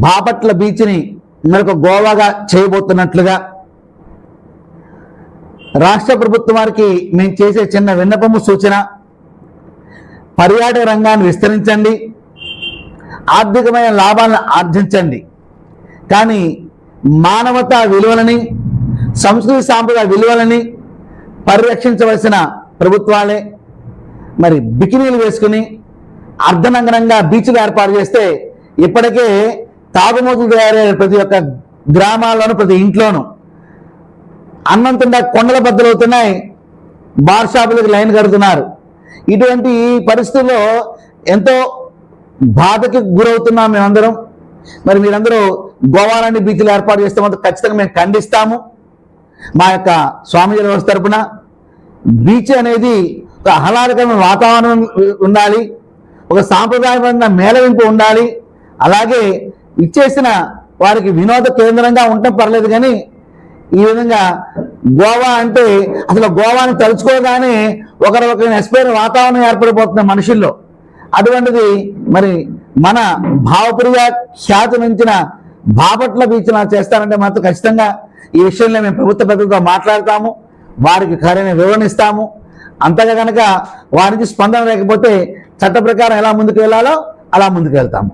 బాపట్ల బీచ్ని మరొక గోవాగా చేయబోతున్నట్లుగా రాష్ట్ర ప్రభుత్వం వారికి మేము చేసే చిన్న విన్నపము సూచన పర్యాటక రంగాన్ని విస్తరించండి ఆర్థికమైన లాభాలను ఆర్జించండి. కానీ మానవతా విలువలని సంస్కృతి సాంప్రదాయ విలువలని పరిరక్షించవలసిన ప్రభుత్వాలే. మరి బికినీలు వేసుకుని అర్ధనగరంగా బీచ్లు ఏర్పాటు చేస్తే ఇప్పటికే తాగుమూతులు తయారయ్యే ప్రతి ఒక్క గ్రామాల్లోనూ ప్రతి ఇంట్లోనూ. అన్నం తిండా కొండల బద్దలు అవుతున్నాయి బార్ షాపులకు లైన్ కడుతున్నారు. ఇటువంటి పరిస్థితుల్లో ఎంతో బాధకి గురవుతున్నాం మేమందరం. మరి మీరందరూ గోవా బీచ్లు ఏర్పాటు చేస్తే మాత్రం ఖచ్చితంగా మేము ఖండిస్తాము. మా యొక్క స్వామిజీ వ్యవస్థ తరపున బీచ్ అనేది ఒక ఆహ్లాదకరమైన వాతావరణం ఉండాలి. ఒక సాంప్రదాయమైన మేళవింపు ఉండాలి. అలాగే ఇచ్చేసిన వారికి వినోద కేంద్రంగా ఉండటం పర్లేదు కానీ ఈ విధంగా గోవా అంటే అసలు గోవాని తలుచుకోగానే ఒకరు ఒకరిని ఎస్పైర్ వాతావరణం ఏర్పడిపోతుంది మనుషుల్లో. అటువంటిది మరి మన భావప్రియ ఖ్యాతి నుంచిన బాపట్ల బీచ్న చేస్తారంటే మాత్రం ఖచ్చితంగా ఈ విషయంలో మేము ప్రభుత్వ పెద్దలతో మాట్లాడతాము వారికి సరైన వివరణ ఇస్తాము. అంతగా కనుక వారికి స్పందన లేకపోతే చట్ట ప్రకారం ఎలా ముందుకు వెళ్ళాలో అలా ముందుకు వెళ్తాము.